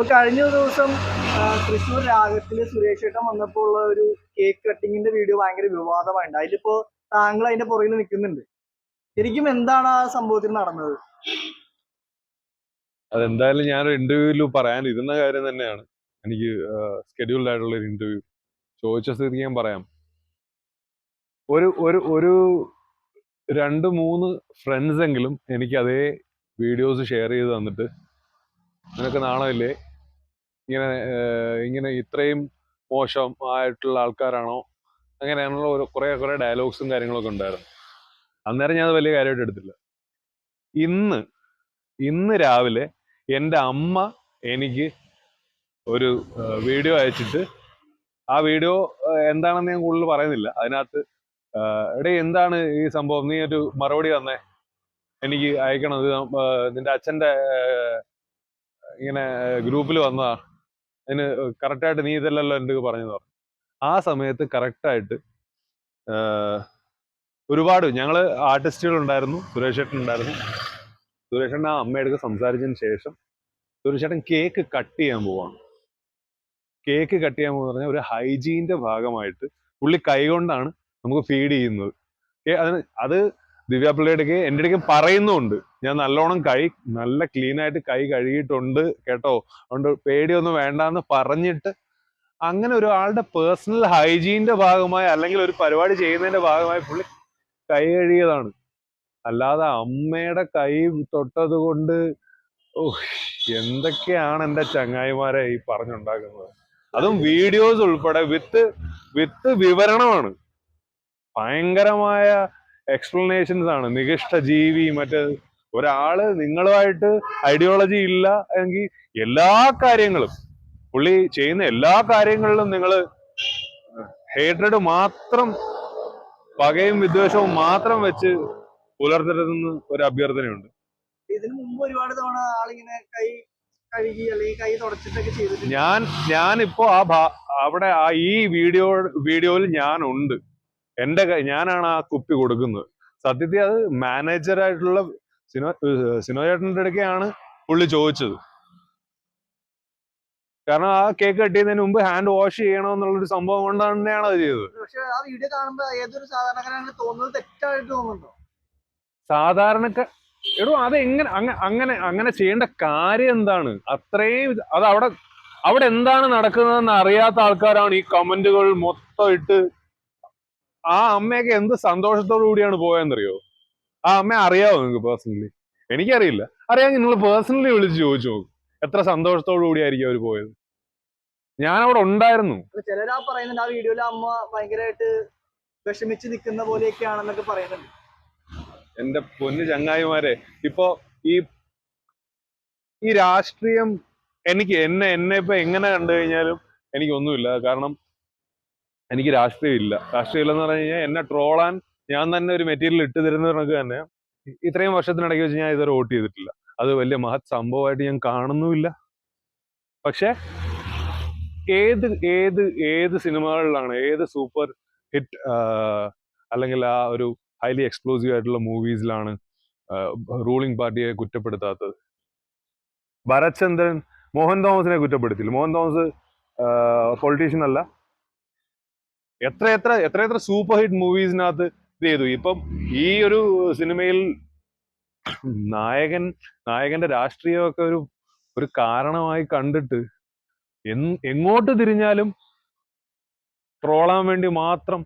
ഇപ്പൊ കഴിഞ്ഞ ദിവസം തൃശ്ശൂർ രാഗത്തിൽ സുരേഷ് ഏട്ടൻ വന്നപ്പോൾ ഉള്ള ഒരു കേക്ക് കട്ടിങ്ങിന്റെ വീഡിയോ ഭയങ്കര വിവാദമായിട്ടുണ്ട് അതിലിപ്പോ താങ്കൾ അതിന്റെ പുറകിൽ നിൽക്കുന്നുണ്ട്. ശരിക്കും എന്താണ് ആ സംഭവത്തിൽ നടന്നത്? അതെന്തായാലും ഞാൻ ഇന്റർവ്യൂവിൽ പറയാൻ ഇരുന്ന കാര്യം തന്നെയാണ്. എനിക്ക് സ്കെഡ്യൂൾഡ് ആയിട്ടുള്ള ഒരു ഇന്റർവ്യൂ ചോദിച്ച സ്ഥിതിക്ക് ഞാൻ പറയാം. ഒരു ഒരു ഒരു രണ്ട് മൂന്ന് ഫ്രണ്ട്സ് എങ്കിലും എനിക്ക് അതേ വീഡിയോസ് ഷെയർ ചെയ്ത് തന്നിട്ട് നിനക്ക് നാണമില്ലേ? ഇങ്ങനെ ഇങ്ങനെ ഇത്രയും മോശം ആയിട്ടുള്ള ആൾക്കാരാണോ? അങ്ങനെയുള്ള ഒരു കുറേ കുറേ ഡയലോഗ്സും കാര്യങ്ങളൊക്കെ ഉണ്ടായിരുന്നു അന്നേരം ഞാൻ അത് വലിയ കാര്യമായിട്ട് എടുത്തില്ല. ഇന്ന് ഇന്ന് രാവിലെ എന്റെ അമ്മ എനിക്ക് ഒരു വീഡിയോ അയച്ചിട്ട് ആ വീഡിയോ എന്താണെന്ന് ഞാൻ കൂടുതൽ പറയുന്നില്ല. അതിനകത്ത് എടേ എന്താണ് ഈ സംഭവം? നീ ഒരു മറുപടി തന്നേ. എനിക്ക് അയക്കണം. ഇത് നിന്റെ അച്ഛന്റെ ഇങ്ങനെ ഗ്രൂപ്പിൽ വന്നതാ. അതിന് കറക്റ്റായിട്ട് നീ ഇതല്ലല്ലോ എന്റെ പറഞ്ഞെന്ന് പറഞ്ഞു. ആ സമയത്ത് കറക്റ്റായിട്ട് ഒരുപാട് ഞങ്ങൾ ആർട്ടിസ്റ്റുകൾ ഉണ്ടായിരുന്നു സുരേഷ് ഏട്ടൻ ഉണ്ടായിരുന്നു സുരേഷ് ഏട്ടൻ ആ അമ്മയുടെ സംസാരിച്ചതിന് ശേഷം സുരേഷ് ഏട്ടൻ കേക്ക് കട്ട് ചെയ്യാൻ പോവാണ്. കേക്ക് കട്ട് ചെയ്യാൻ പോകുന്ന പറഞ്ഞാൽ ഒരു ഹൈജീന്റെ ഭാഗമായിട്ട് പുള്ളി കൈകൊണ്ടാണ് നമുക്ക് ഫീഡ് ചെയ്യുന്നത്. അതിന് അത് ദിവ്യ പിള്ളയുടെ എന്റെ അടുക്ക് പറയുന്നുണ്ട് ഞാൻ നല്ലോണം കൈ നല്ല ക്ലീൻ ആയിട്ട് കൈ കഴുകിയിട്ടുണ്ട് കേട്ടോ. അതുകൊണ്ട് പേടിയൊന്നും വേണ്ടാന്ന് പറഞ്ഞിട്ട് അങ്ങനെ ഒരാളുടെ പേഴ്സണൽ ഹൈജീനിന്റെ ഭാഗമായി അല്ലെങ്കിൽ ഒരു പരിപാടി ചെയ്യുന്നതിന്റെ ഭാഗമായി പുള്ളി കൈ കഴുകിയതാണ്. അല്ലാതെ അമ്മയുടെ കൈ തൊട്ടത് കൊണ്ട് ഓ എന്തൊക്കെയാണ് എന്റെ ചങ്ങായിമാരെ ഈ പറഞ്ഞുണ്ടാക്കുന്നത്? അതും വീഡിയോസ് ഉൾപ്പെടെ വിത്ത് വിത്ത് വിവരണമാണ്. ഭയങ്കരമായ എക്സ്പ്ലനേഷൻസ് ആണ്. നികിഷ്ട ജീവി മറ്റേ ഒരാൾ നിങ്ങളുമായിട്ട് ഐഡിയോളജി ഇല്ല എങ്കിൽ എല്ലാ കാര്യങ്ങളും പുള്ളി ചെയ്യുന്ന എല്ലാ കാര്യങ്ങളിലും നിങ്ങൾ ഹേട്രഡ് മാത്രം പകയും വിദ്വേഷവും മാത്രം വെച്ച് പുലർത്തരുതെന്ന് ഒരു അഭ്യർത്ഥനയുണ്ട്. ഇതിനു മുമ്പ് ഒരുപാട് തവണ ആളിങ്ങനെ കൈ കഴുകി അല്ലെങ്കിൽ കൈ തുടച്ചിട്ടൊക്കെ ചെയ്തിട്ടുണ്ട്. ഞാൻ ഞാനിപ്പോ ആ ഭാ- അവിടെ ആ ഈ വീഡിയോ വീഡിയോയിൽ ഞാനുണ്ട്. എന്റെ കൈ- ഞാനാണ് ആ കുപ്പി കൊടുക്കുന്നത്. സത്യത്തിൽ അത് മാനേജറായിട്ടുള്ള സിനോ സിനോ ചേട്ടന്റെ അടുക്കെയാണ് പുള്ളി ചോദിച്ചത്. കാരണം ആ കേക്ക് കട്ടിയുന്നതിന് മുമ്പ് ഹാൻഡ് വാഷ് ചെയ്യണമെന്നുള്ളൊരു സംഭവം കൊണ്ട് തന്നെയാണ് അത് ചെയ്തത്. പക്ഷെ ആ വീഡിയോ കാണുമ്പോൾ ഏതൊരു തോന്നുന്നത് തെറ്റായിട്ട് തോന്നുന്നുണ്ടോ? സാധാരണക്ക എടോ അത് എങ്ങനെ അങ്ങനെ അങ്ങനെ ചെയ്യേണ്ട കാര്യം എന്താണ്? അത്രയും അത് അവിടെ അവിടെ എന്താണ് നടക്കുന്നതെന്ന് അറിയാത്ത ആൾക്കാരാണ് ഈ കമന്റുകൾ മൊത്തം ഇട്ട് ആ അമ്മയൊക്കെ എന്ത് സന്തോഷത്തോടു കൂടിയാണ് പോയെന്നറിയോ? ആ അമ്മ അറിയാവോ നിങ്ങൾക്ക് പേഴ്സണലി എനിക്കറിയില്ല. അറിയാമെങ്കിൽ നിങ്ങൾ പേഴ്സണലി വിളിച്ച് ചോദിച്ചു നോക്കും. എത്ര സന്തോഷത്തോടു കൂടിയായിരിക്കും അവർ പോയത്? ഞാൻ അവിടെ ഉണ്ടായിരുന്നു ചിലരാ പറയുന്നുണ്ട് ആ വീഡിയോയിൽ അമ്മ ഭയങ്കരമായിട്ട് വിഷമിച്ച് നിൽക്കുന്ന പോലെയൊക്കെയാണെന്നൊക്കെ പറയുന്നുണ്ട്. എന്റെ പൊന്നു ചങ്ങായിമാരെ ഇപ്പോ ഈ ഈ രാഷ്ട്രീയം എനിക്ക് എന്നെ എന്നെ ഇപ്പൊ എങ്ങനെ കണ്ടു കഴിഞ്ഞാലും എനിക്കൊന്നുമില്ല. കാരണം എനിക്ക് രാഷ്ട്രീയം ഇല്ല രാഷ്ട്രീയം ഇല്ലെന്ന് പറഞ്ഞു കഴിഞ്ഞാൽ എന്നെ ട്രോളാൻ ഞാൻ തന്നെ ഒരു മെറ്റീരിയൽ ഇട്ട് തരുന്നവർക്ക് തന്നെ ഇത്രയും വർഷത്തിനിടയ്ക്ക് വെച്ച് ഞാൻ ഇതുവരെ വോട്ട് ചെയ്തിട്ടില്ല. അത് വലിയ മഹത് സംഭവമായിട്ട് ഞാൻ കാണുന്നുമില്ല. പക്ഷെ ഏത് ഏത് ഏത് സിനിമകളിലാണ് ഏത് സൂപ്പർ ഹിറ്റ് അല്ലെങ്കിൽ ആ ഒരു ഹൈലി എക്സ്പ്ലോസീവ് ആയിട്ടുള്ള മൂവീസിലാണ് റൂളിംഗ് പാർട്ടിയെ കുറ്റപ്പെടുത്താത്തത്? ഭരത് ചന്ദ്രൻ മോഹൻ തോമസിനെ കുറ്റപ്പെടുത്തില്ല മോഹൻ തോമസ് പൊളിറ്റീഷ്യൻ അല്ല. എത്ര എത്ര എത്ര എത്ര സൂപ്പർ ഹിറ്റ് മൂവീസിനകത്ത് ഇത് ചെയ്തു. ഇപ്പം ഈ ഒരു സിനിമയിൽ നായകൻ നായകന്റെ രാഷ്ട്രീയമൊക്കെ ഒരു ഒരു കാരണമായി കണ്ടിട്ട് എങ്ങോട്ട് തിരിഞ്ഞാലും ട്രോളാൻ വേണ്ടി മാത്രം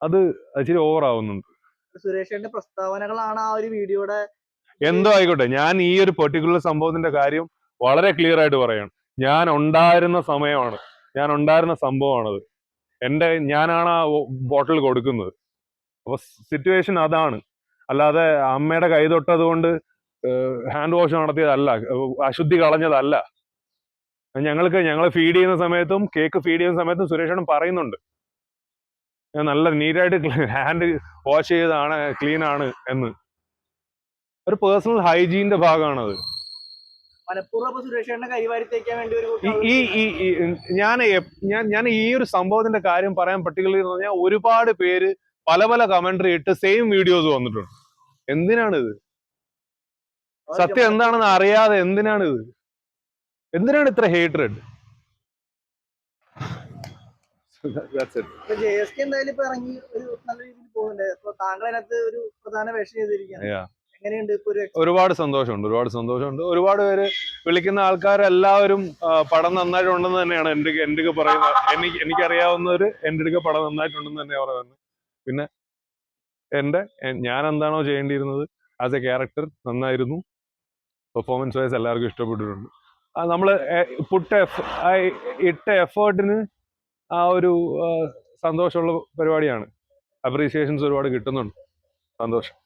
അത് ഇച്ചിരി ഓവർ ആവുന്നുണ്ട്. സുരേഷേന്റെ പ്രസ്താവനകളാണ് ആ ഒരു വീഡിയോയുടെ എന്തോ ആയിക്കോട്ടെ ഞാൻ ഈ ഒരു പെർട്ടിക്കുലർ സംഭവത്തിന്റെ കാര്യം വളരെ ക്ലിയർ ആയിട്ട് പറയാണ്. ഞാൻ ഉണ്ടായിരുന്ന സമയമാണ്. ഞാൻ ഉണ്ടായിരുന്ന സംഭവമാണത്. എന്റെ ഞാനാണ് ആ ബോട്ടിൽ കൊടുക്കുന്നത്. അപ്പോൾ സിറ്റുവേഷൻ അതാണ്. അല്ലാതെ അമ്മയുടെ കൈ തൊട്ടത് കൊണ്ട് ഹാൻഡ് വാഷ് നടത്തിയതല്ല. അശുദ്ധി കളഞ്ഞതല്ല. ഞങ്ങൾക്ക് ഞങ്ങൾ ഫീഡ് ചെയ്യുന്ന സമയത്തും കേക്ക് ഫീഡ് ചെയ്യുന്ന സമയത്തും സുരേഷേട്ടൻ പറയുന്നുണ്ട്. നല്ല നീറ്റായിട്ട് ഹാൻഡ് വാഷ് ചെയ്തതാണ് ക്ലീൻ ആണ് എന്ന്. ഒരു പേഴ്സണൽ ഹൈജീനിന്റെ ഭാഗമാണത്. മനഃപൂർവം അപ്പൊ സുരേഷേട്ടനെ കരിവാരി തേക്കാൻ വേണ്ടി ഒരു ഈ ഈ ഞാൻ ഞാൻ ഞാൻ ഈ ഒരു സംഭവത്തിന്റെ കാര്യം പറയാൻ പർട്ടിക്കുലർ എന്ന് പറഞ്ഞാൽ ഒരുപാട് പേര് പല പല കമന്ററി ഇട്ട് സെയിം വീഡിയോസ് വന്നിട്ടുണ്ട്. എന്തിനാണ് ഇത് സത്യം എന്താണെന്ന് അറിയാതെ എന്തിനാണ് ഇത് എന്തിനാണ് ഇത്ര ഹേറ്റ്രഡ് ഇപ്പൊ ജെ എസ് കെ എന്തായാലും ഇപ്പൊ ഇറങ്ങി ഒരു നല്ല രീതിയിൽ പോകുന്നുണ്ട്. താങ്കൾ അതിനകത്ത് ഒരു പ്രധാന വേഷം ചെയ്തിരിക്കുകയാണ്. ഒരുപാട് സന്തോഷമുണ്ട് ഒരുപാട് സന്തോഷമുണ്ട്. ഒരുപാട് പേര് വിളിക്കുന്ന ആൾക്കാരെല്ലാവരും പടം നന്നായിട്ടുണ്ടെന്ന് തന്നെയാണ് എന്റെ എന്റെ പറയുന്നത് എനിക്ക് എനിക്കറിയാവുന്നവര് എന്റെ അടുക്ക പടം നന്നായിട്ടുണ്ടെന്ന് തന്നെ പറയുന്നത്. പിന്നെ എന്റെ ഞാൻ എന്താണോ ചെയ്യേണ്ടിയിരുന്നത് ആസ് എ ക്യാരക്ടർ നന്നായിരുന്നു. പെർഫോമൻസ് വൈസ് എല്ലാവർക്കും ഇഷ്ടപ്പെട്ടിട്ടുണ്ട്. നമ്മൾ പുട്ട് ഇട്ട എഫേർട്ടിന് ആ ഒരു സന്തോഷമുള്ള പരിപാടിയാണ്. അപ്രീസിയേഷൻസ് ഒരുപാട് കിട്ടുന്നുണ്ട്. സന്തോഷം.